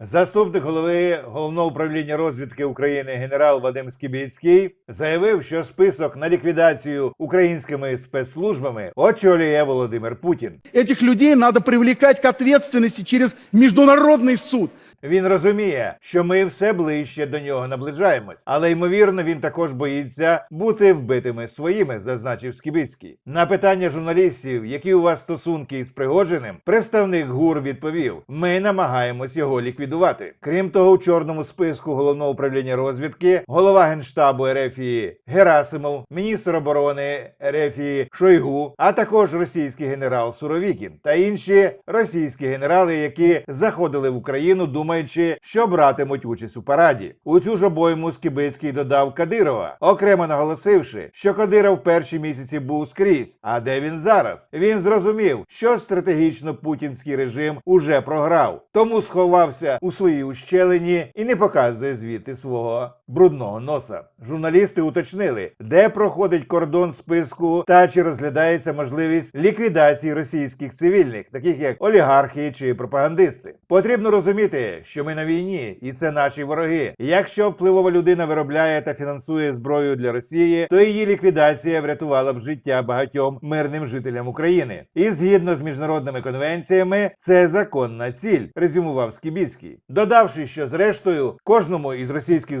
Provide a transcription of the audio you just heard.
Заступник голови головного управління розвідки України генерал Вадим Скібіцький заявив, що список на ліквідацію українськими спецслужбами очолює Володимир Путін. Этих людей надо привлекать к ответственности через міжнародний суд. Він розуміє, що ми все ближче до нього наближаємось, але ймовірно він також боїться бути вбитими своїми, зазначив Скібіцький. На питання журналістів, які у вас стосунки із Пригожиним, представник ГУР відповів: ми намагаємось його ліквідувати. Крім того, у чорному списку головного управління розвідки, голова генштабу Ерефії Герасимов, міністр оборони Ерефії Шойгу, а також російський генерал Суровікін та інші російські генерали, які заходили в Україну, думаючи, що братимуть участь у параді. У цю ж обойму Скибицький додав Кадирова, окремо наголосивши, що Кадиров перші місяці був скрізь. А де він зараз? Він зрозумів, що стратегічно путінський режим уже програв, тому сховався у своїй ущелині і не показує звідти свого брудного носа. Журналісти уточнили, де проходить кордон списку та чи розглядається можливість ліквідації російських цивільних, таких як олігархи чи пропагандисти. Потрібно розуміти, що ми на війні, і це наші вороги. Якщо впливова людина виробляє та фінансує зброю для Росії, то її ліквідація врятувала б життя багатьом мирним жителям України. І згідно з міжнародними конвенціями, це законна ціль, резюмував Скібіцький, додавши, що зрештою кожному із російських